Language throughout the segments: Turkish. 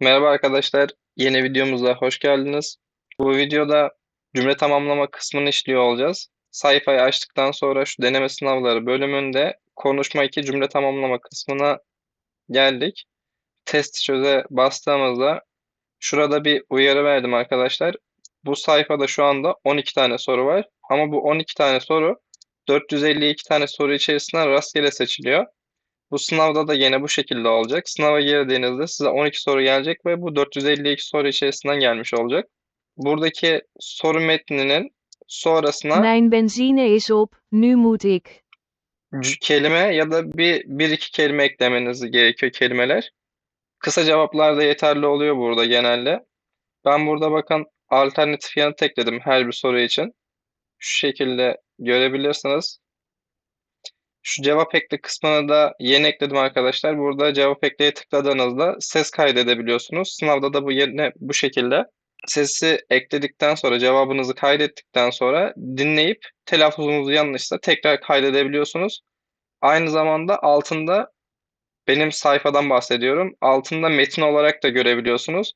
Merhaba arkadaşlar, yeni videomuza hoş geldiniz. Bu videoda cümle tamamlama kısmını işliyor olacağız. Sayfayı açtıktan sonra şu deneme sınavları bölümünde konuşma 2 cümle tamamlama kısmına geldik. Test çöze bastığımızda şurada bir uyarı verdim arkadaşlar. Bu sayfada şu anda 12 tane soru var ama bu 12 tane soru 452 tane soru içerisinden rastgele seçiliyor. Bu sınavda da yine bu şekilde olacak. Sınava girdiğinizde size 12 soru gelecek ve bu 452 soru içerisinden gelmiş olacak. Buradaki soru metninin sonrasına Mijn benzine is op, nu moet ik. kelime ya da bir, bir iki kelime eklemeniz gerekiyor kelimeler. Kısa cevaplar da yeterli oluyor burada genelde. Ben burada bakın alternatif yanıt ekledim her bir soru için. Şu şekilde görebilirsiniz. Şu cevap ekle kısmına da yeni ekledim arkadaşlar. Burada cevap ekleye tıkladığınızda ses kaydedebiliyorsunuz. Sınavda da bu yerine bu şekilde sesi ekledikten sonra cevabınızı kaydettikten sonra dinleyip telaffuzunuz yanlışsa tekrar kaydedebiliyorsunuz. Aynı zamanda altında benim sayfadan bahsediyorum. Altında metin olarak da görebiliyorsunuz.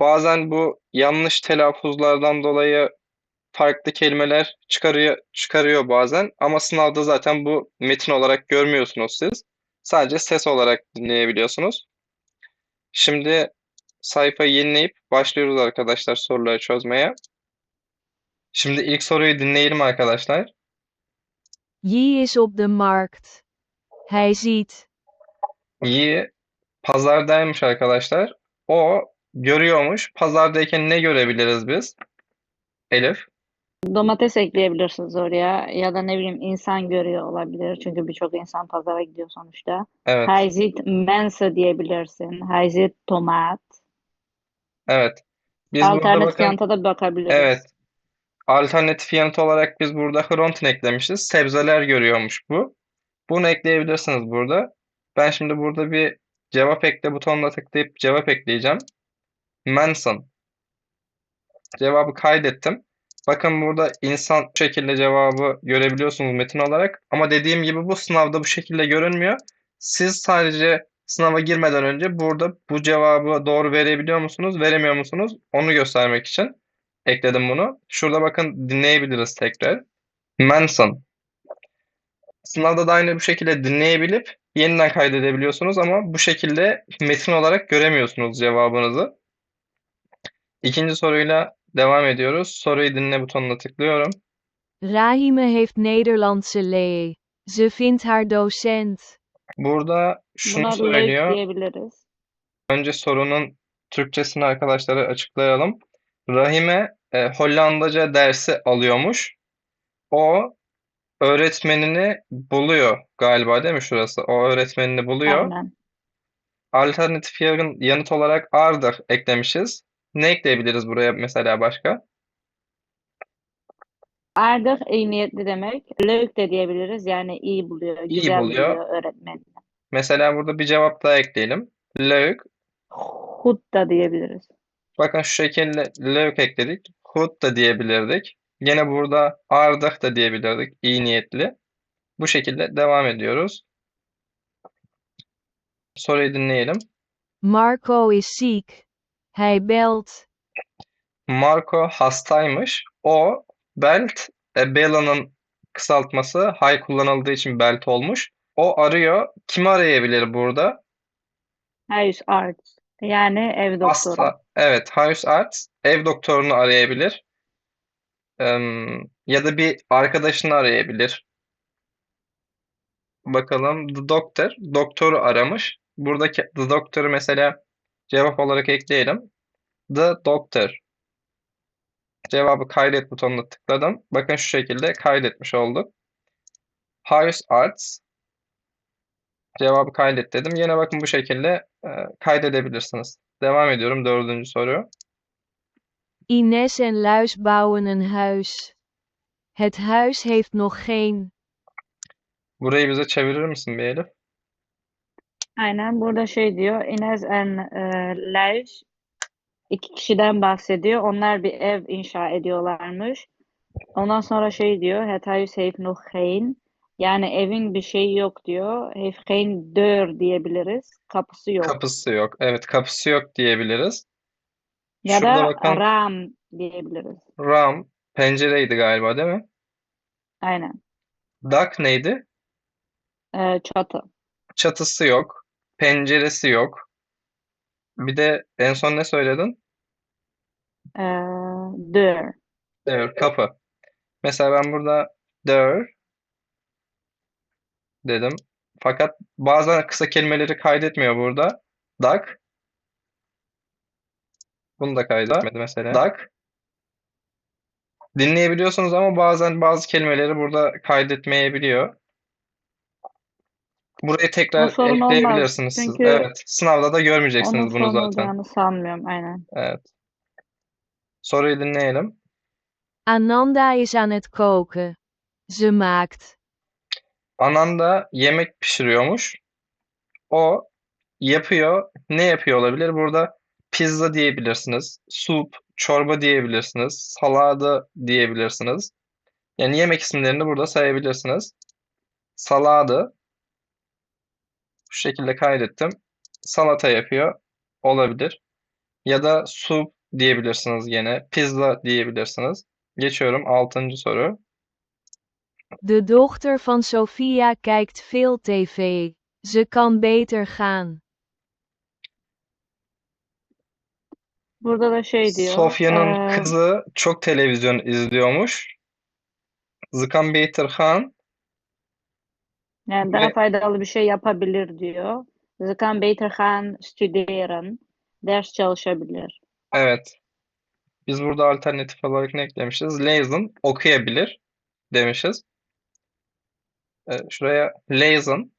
Bazen bu yanlış telaffuzlardan dolayı farklı kelimeler çıkarıyor çıkarıyor bazen ama sınavda zaten bu metin olarak görmüyorsunuz siz. Sadece ses olarak dinleyebiliyorsunuz. Şimdi sayfayı yenileyip başlıyoruz arkadaşlar soruları çözmeye. Şimdi ilk soruyu dinleyelim arkadaşlar. Yi is op de markt. Hij ziet. İyi pazardaymış arkadaşlar. O görüyormuş. Pazardayken ne görebiliriz biz? Elif. Domates ekleyebilirsiniz oraya ya da ne bileyim insan görüyor olabilir. Çünkü birçok insan pazara gidiyor sonuçta. Evet. Hij ziet mensen diyebilirsin. Hij ziet tomaat. Evet. Biz burada Alternatif bakın yanıta da bakabiliriz. Evet. Alternatif yanıt olarak biz burada Hrontin eklemişiz. Sebzeler görüyormuş bu. Bunu ekleyebilirsiniz burada. Ben şimdi burada bir cevap ekle butonuna tıklayıp cevap ekleyeceğim. Manson. Cevabı kaydettim. Bakın burada insan şekilde cevabı görebiliyorsunuz metin olarak. Ama dediğim gibi bu sınavda bu şekilde görünmüyor. Siz sadece sınava girmeden önce burada bu cevabı doğru verebiliyor musunuz, veremiyor musunuz? Onu göstermek için ekledim bunu. Şurada bakın dinleyebiliriz tekrar. Manson. Sınavda da aynı bu şekilde dinleyebilip yeniden kaydedebiliyorsunuz ama bu şekilde metin olarak göremiyorsunuz cevabınızı. İkinci soruyla devam ediyoruz. Soruyu dinle butonuna tıklıyorum. Rahime heeft Nederlandse lee. Ze vindt haar docent. Burada şunu Buna söylüyor. diyebiliriz. Önce sorunun Türkçesini arkadaşlara açıklayalım. Rahime e, Hollandaca dersi alıyormuş. O öğretmenini buluyor galiba değil mi şurası? O öğretmenini buluyor. Aynen. Alternatif yan- yanıt olarak ardır eklemişiz. Ne ekleyebiliriz buraya mesela başka? Aardig, iyi niyetli demek. Leuk de diyebiliriz. Yani iyi buluyor, İyi güzel buluyor. buluyor öğretmen. Mesela burada bir cevap daha ekleyelim. Leuk. Goed da diyebiliriz. Bakın şu şekilde leuk ekledik. Goed da diyebilirdik. Yine burada ardig da diyebilirdik. İyi niyetli. Bu şekilde devam ediyoruz. Soruyu dinleyelim. Marco is ziek. Hij belt. Marco hastaymış. O belt, e, Bella'nın kısaltması hay kullanıldığı için belt olmuş. O arıyor. Kimi arayabilir burada? Huisarts. Yani ev doktoru. Hasta. Evet, huisarts ev doktorunu arayabilir. Em, ya da bir arkadaşını arayabilir. Bakalım. The doctor. Doktoru aramış. Buradaki the doctor'ı mesela cevap olarak ekleyelim. The doctor. Cevabı kaydet butonuna tıkladım. Bakın şu şekilde kaydetmiş olduk. Huisarts. Cevabı kaydet dedim. Yine bakın bu şekilde e, kaydedebilirsiniz. Devam ediyorum. Dördüncü soru. Ines en Luis bouwen een huis. Het huis heeft nog geen. Burayı bize çevirir misin bir Elif? Aynen burada şey diyor. Ines en e, Luis iki kişiden bahsediyor. Onlar bir ev inşa ediyorlarmış. Ondan sonra şey diyor. Het huis heeft nog geen. Yani evin bir şeyi yok diyor. Heeft geen deur diyebiliriz. Kapısı yok. Kapısı yok. Evet, kapısı yok diyebiliriz. Ya Şurada da bakın ram diyebiliriz. ram pencereydi galiba değil mi? Aynen. Dak neydi? Ee, çatı. Çatısı yok. Penceresi yok. Bir de en son ne söyledin? Ee, deur. Evet, kapı. Mesela ben burada deur dedim. Fakat bazen kısa kelimeleri kaydetmiyor burada. Dak. Bunu da kaydetmedi mesela. Dak. Dinleyebiliyorsunuz ama bazen bazı kelimeleri burada kaydetmeyebiliyor. Burayı tekrar sorun olmaz. ekleyebilirsiniz siz. Çünkü Evet. Sınavda da onun görmeyeceksiniz bunu sorun zaten. olacağını sanmıyorum. Aynen. Evet. Soruyu dinleyelim. Ananda is aan het koken. Ze maakt. Ananda yemek pişiriyormuş. O yapıyor. Ne yapıyor olabilir? Burada pizza diyebilirsiniz. Sup, çorba diyebilirsiniz. Salada diyebilirsiniz. Yani yemek isimlerini burada sayabilirsiniz. Saladı. Bu şekilde kaydettim. Salata yapıyor. Olabilir. Ya da sup diyebilirsiniz gene. Pizza diyebilirsiniz. Geçiyorum. Altıncı soru. De dochter van Sophia kijkt veel tv. Ze kan beter gaan. Burada da şey diyor. Sofya'nın ee, kızı çok televizyon izliyormuş. Zıkan Beytirhan yani daha ve faydalı bir şey yapabilir diyor. Ze kan beter gaan studeren. Ders çalışabilir. evet biz burada alternatif olarak ne eklemişiz? Lezen okuyabilir demişiz. Ee, şuraya lezen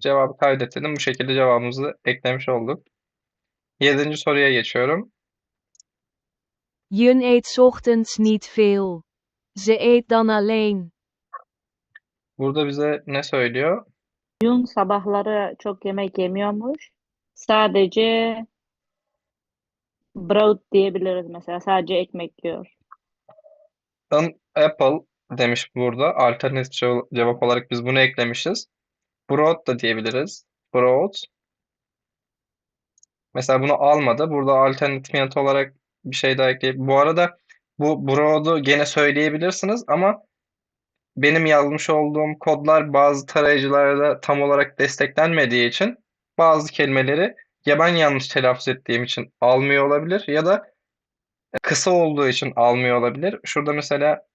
cevabı kaydettim. Bu şekilde cevabımızı eklemiş olduk. Yedinci soruya geçiyorum. Jun eet 's ochtends niet veel. Ze eet dan alleen. Burada bize ne söylüyor? Yun sabahları çok yemek yemiyormuş. Sadece brood diyebiliriz mesela. Sadece ekmek yiyor. An apple demiş burada. Alternatif cev- cevap olarak biz bunu eklemişiz. Broad da diyebiliriz. Broad. Mesela bunu almadı. Burada alternatif yanıt olarak bir şey daha ekleyip. Bu arada bu broad'u gene söyleyebilirsiniz ama benim yazmış olduğum kodlar bazı tarayıcılarda tam olarak desteklenmediği için bazı kelimeleri ya ben yanlış telaffuz ettiğim için almıyor olabilir ya da kısa olduğu için almıyor olabilir. Şurada mesela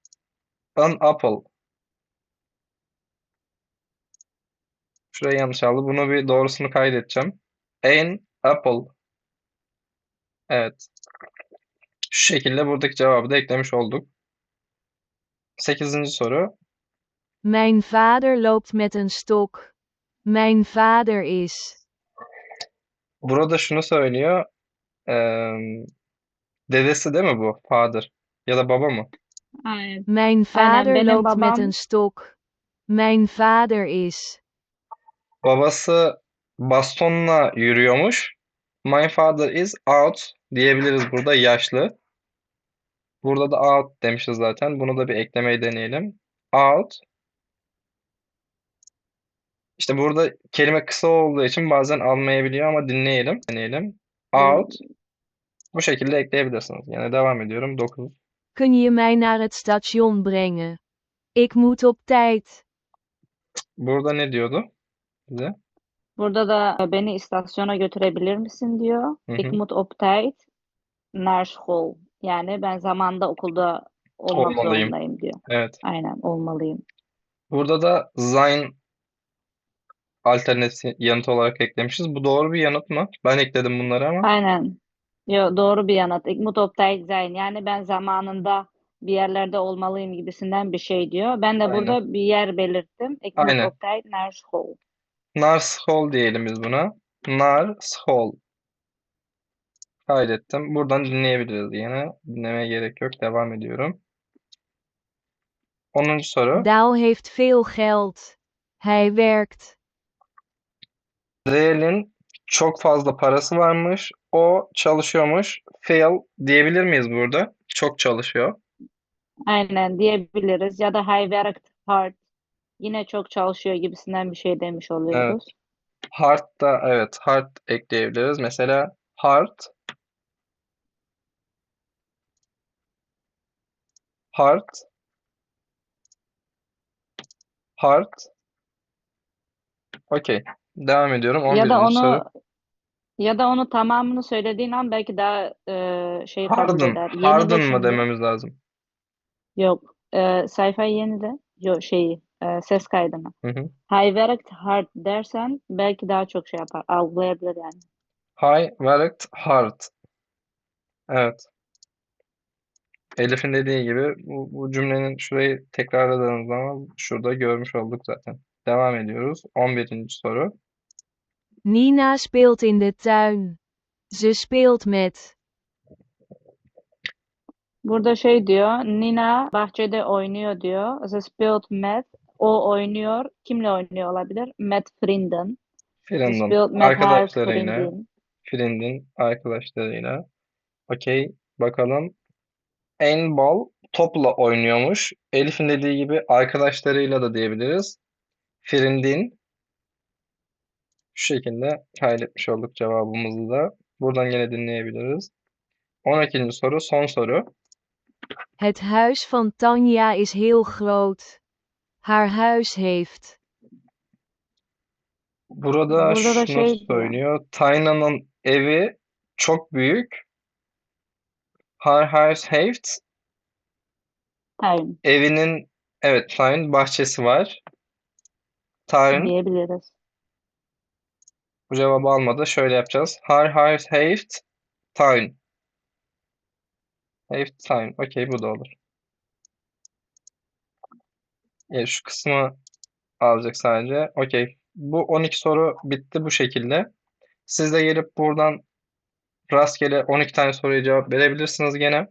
an apple. Şuraya yanlış aldı. Bunu bir doğrusunu kaydedeceğim. An apple. Evet. Şu şekilde buradaki cevabı da eklemiş olduk. Sekizinci soru. Mijn vader loopt met een stok. Mijn vader is. Burada şunu söylüyor. Eee, dedesi değil mi bu? Father. Ya da baba mı? Aynen. Mijn vader benim loopt met babam- een stok. Mijn vader is. Babası bastonla yürüyormuş. My father is out diyebiliriz burada yaşlı. Burada da out demişiz zaten. Bunu da bir eklemeyi deneyelim. Out. İşte burada kelime kısa olduğu için bazen almayabiliyor ama dinleyelim. Deneyelim. Out. Bu şekilde ekleyebilirsiniz. Yine devam ediyorum. 9. Kun je mij naar het station brengen? Ik moet op tijd. Burada ne diyordu bize? Burada da beni istasyona götürebilir misin diyor. Hı Ik hı. moet op tijd naar school. Yani ben zamanda okulda olmak Olmalıyım. zorundayım diyor. Evet. Aynen olmalıyım. Burada da sein alternatif yanıt olarak eklemişiz. Bu doğru bir yanıt mı? Ben ekledim bunları ama. Aynen. Yo, doğru bir yanıt. Ik moet op tijd zijn. Yani ben zamanında bir yerlerde olmalıyım gibisinden bir şey diyor. Ben de Aynen. burada bir yer belirttim. Ik moet Aynen. school. Naar school diyelim biz buna. Naar school. Kaydettim. Buradan dinleyebiliriz yine. Dinlemeye gerek yok. Devam ediyorum. 10. soru. Daal heeft veel geld. Hij werkt. Real'in çok fazla parası varmış. O çalışıyormuş. Fail diyebilir miyiz burada? Çok çalışıyor. Aynen diyebiliriz. Ya da hij werkt hard yine çok çalışıyor gibisinden bir şey demiş oluyoruz. Hard da evet hard ekleyebiliriz. Mesela hard hard hard Okey. Devam ediyorum. Ya da 11. soru. onu ya da onu tamamını söylediğin an belki daha e, şey kabul Harden. eder. Yenile Harden mı dememiz lazım? Yok. E, sayfayı yenile. Yok şeyi e, ses kaydını. Hı hı. I worked hard dersen belki daha çok şey yapar. Algılayabilir yani. I worked hard. Evet. Elif'in dediği gibi bu, bu cümlenin şurayı tekrarladığımız zaman şurada görmüş olduk zaten. Devam ediyoruz. 11. soru. Nina speelt in de tuin. Ze speelt met. Burada şey diyor. Nina bahçede oynuyor diyor. Ze speelt met. O oynuyor. Kimle oynuyor olabilir? Matt Frinden. Frinden. Arkadaşlarıyla. Frinden arkadaşlarıyla. Okey. Bakalım. En bal topla oynuyormuş. Elif'in dediği gibi arkadaşlarıyla da diyebiliriz. Frindin şu şekilde kaydetmiş olduk cevabımızı da. Buradan yine dinleyebiliriz. 12. soru, son soru. Het huis van Tanja is heel groot. Haar huis heeft. Burada Burada da şunu şey diyor. söylüyor. Tayna'nın evi çok büyük. Haar huis heeft. Tuin Evinin evet tuin bahçesi var. Tuin diyebiliriz. Bu cevabı almadı. Şöyle yapacağız. Haar huis heeft tuin. Heeft tuin. Okey bu da olur. Yani şu kısmı alacak sadece. Okey. Bu 12 soru bitti bu şekilde. Siz de gelip buradan rastgele 12 tane soruya cevap verebilirsiniz gene.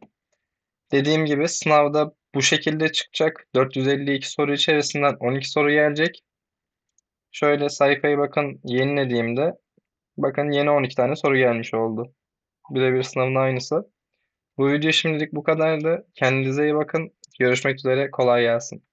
Dediğim gibi sınavda bu şekilde çıkacak. 452 soru içerisinden 12 soru gelecek. Şöyle sayfayı bakın yenilediğimde bakın yeni 12 tane soru gelmiş oldu. Birebir sınavın aynısı. Bu video şimdilik bu kadardı. Kendinize iyi bakın. Görüşmek üzere. Kolay gelsin.